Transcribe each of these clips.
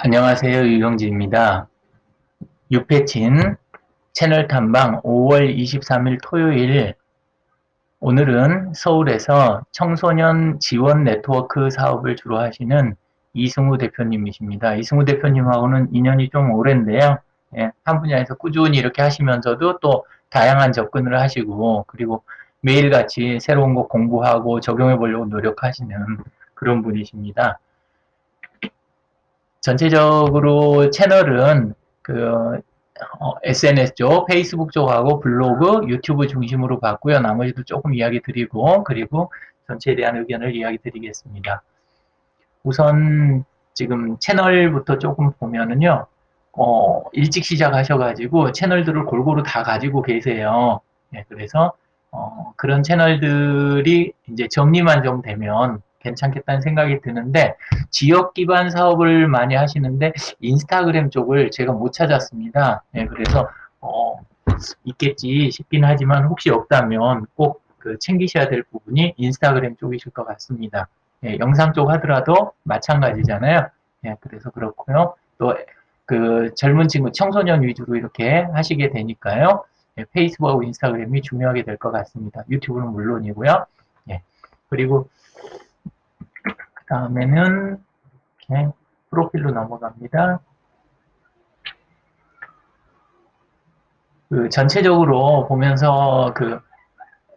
안녕하세요. 유영진입니다. 유패친 채널 탐방 5월 23일 토요일 오늘은 서울에서 청소년 지원 네트워크 사업을 주로 하시는 이승우 대표님이십니다. 이승우 대표님하고는 인연이 좀 오랜데요. 예, 한 분야에서 꾸준히 이렇게 하시면서도 또 다양한 접근을 하시고 그리고 매일같이 새로운 거 공부하고 적용해 보려고 노력하시는 그런 분이십니다. 전체적으로 채널은 그 어, SNS 쪽, 페이스북 쪽하고 블로그, 유튜브 중심으로 봤고요. 나머지도 조금 이야기 드리고 그리고 전체에 대한 의견을 이야기 드리겠습니다. 우선 지금 채널부터 조금 보면은요. 어, 일찍 시작하셔가지고 채널들을 골고루 다 가지고 계세요. 네, 그래서 어, 그런 채널들이 이제 정리만 좀 되면 괜찮겠다는 생각이 드는데 지역 기반 사업을 많이 하시는데 인스타그램 쪽을 제가 못 찾았습니다. 네, 그래서 어, 있겠지 싶긴 하지만 혹시 없다면 꼭 그 챙기셔야 될 부분이 인스타그램 쪽이실 것 같습니다. 네, 영상 쪽 하더라도 마찬가지잖아요. 네, 그래서 그렇고요. 또 그 젊은 친구, 청소년 위주로 이렇게 하시게 되니까요. 네, 페이스북하고 인스타그램이 중요하게 될 것 같습니다. 유튜브는 물론이고요. 네, 그리고 다음에는 이렇게 프로필로 넘어갑니다. 그 전체적으로 보면서 그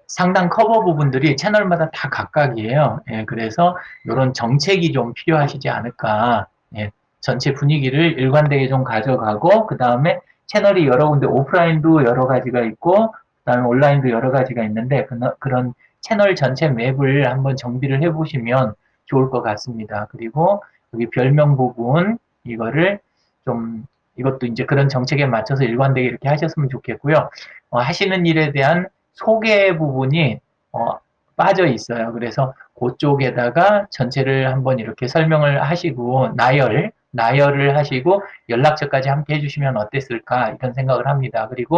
상당 커버 부분들이 채널마다 다 각각이에요. 예, 그래서 이런 정책이 좀 필요하시지 않을까. 예, 전체 분위기를 일관되게 좀 가져가고 그 다음에 채널이 여러 군데 오프라인도 여러 가지가 있고 그 다음에 온라인도 여러 가지가 있는데 그런 채널 전체 맵을 한번 정비를 해보시면 좋을 것 같습니다. 그리고 여기 별명 부분 이거를 좀 이것도 이제 그런 정책에 맞춰서 일관되게 이렇게 하셨으면 좋겠고요. 어, 하시는 일에 대한 소개 부분이 어, 빠져 있어요. 그래서 그쪽에다가 전체를 한번 이렇게 설명을 하시고 나열, 나열을 하시고 연락처까지 함께 해주시면 어땠을까 이런 생각을 합니다. 그리고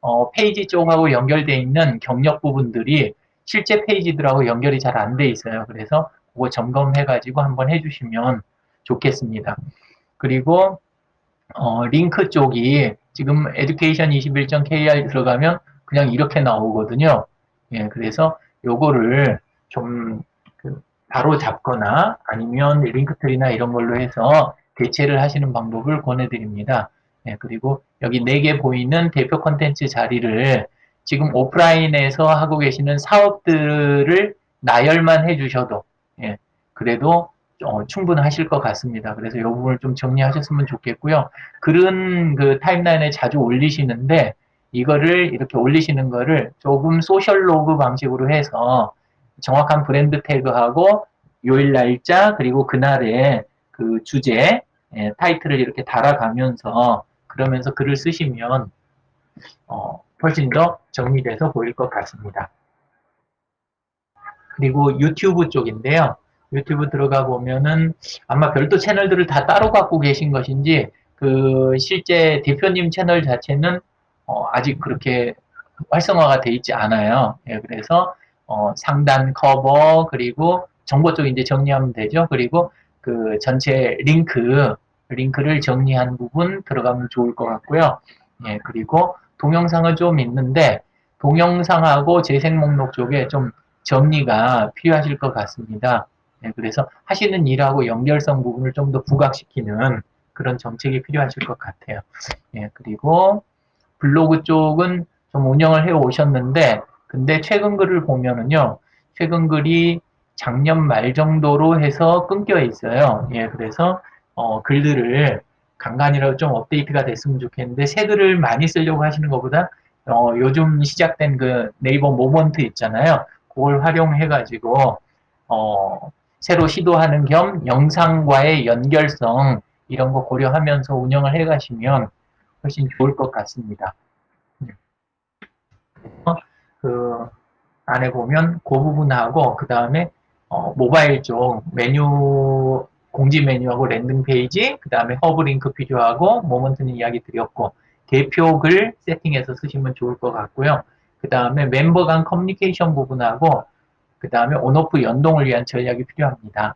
어, 페이지 쪽하고 연결되어 있는 경력 부분들이 실제 페이지들하고 연결이 잘 안 돼 있어요. 그래서 그거 점검해가지고 한번 해주시면 좋겠습니다. 그리고 어, 링크 쪽이 지금 education21.kr 들어가면 그냥 이렇게 나오거든요. 예, 그래서 요거를 좀 그 바로 잡거나 아니면 링크트리나 이런 걸로 해서 대체를 하시는 방법을 권해드립니다. 예, 그리고 여기 4개 보이는 대표 컨텐츠 자리를 지금 오프라인에서 하고 계시는 사업들을 나열만 해주셔도 예, 그래도 어, 충분하실 것 같습니다. 그래서 이 부분을 좀 정리하셨으면 좋겠고요. 글은 그 타임라인에 자주 올리시는데 이거를 이렇게 올리시는 거를 조금 소셜 로그 방식으로 해서 정확한 브랜드 태그하고 요일 날짜 그리고 그날의 그 주제 예, 타이틀을 이렇게 달아가면서 그러면서 글을 쓰시면 어, 훨씬 더 정리돼서 보일 것 같습니다. 그리고 유튜브 쪽인데요. 유튜브 들어가 보면은 아마 별도 채널들을 다 따로 갖고 계신 것인지 그 실제 대표님 채널 자체는 어 아직 그렇게 활성화가 돼 있지 않아요. 예, 그래서 어 상단 커버 그리고 정보 쪽 이제 정리하면 되죠. 그리고 그 전체 링크 링크를 정리한 부분 들어가면 좋을 것 같고요. 예, 그리고 동영상은 좀 있는데 동영상하고 재생 목록 쪽에 좀 정리가 필요하실 것 같습니다. 네, 그래서 하시는 일하고 연결성 부분을 좀 더 부각시키는 그런 정책이 필요하실 것 같아요. 예, 그리고 블로그 쪽은 좀 운영을 해 오셨는데, 근데 최근 글을 보면은요, 최근 글이 작년 말 정도로 해서 끊겨 있어요. 예, 그래서 어, 글들을 간간이라도 좀 업데이트가 됐으면 좋겠는데 새 글을 많이 쓰려고 하시는 것보다 어, 요즘 시작된 그 네이버 모먼트 있잖아요. 그걸 활용해 가지고 어, 새로 시도하는 겸 영상과의 연결성 이런 거 고려하면서 운영을 해 가시면 훨씬 좋을 것 같습니다. 그 안에 보면 그 부분하고 그 다음에 어, 모바일 쪽 메뉴 공지 메뉴하고 랜딩 페이지 그 다음에 허브 링크 필요하고 모먼트는 이야기 드렸고 대표 글 세팅해서 쓰시면 좋을 것 같고요. 그 다음에 멤버 간 커뮤니케이션 부분하고 그 다음에 온오프 연동을 위한 전략이 필요합니다.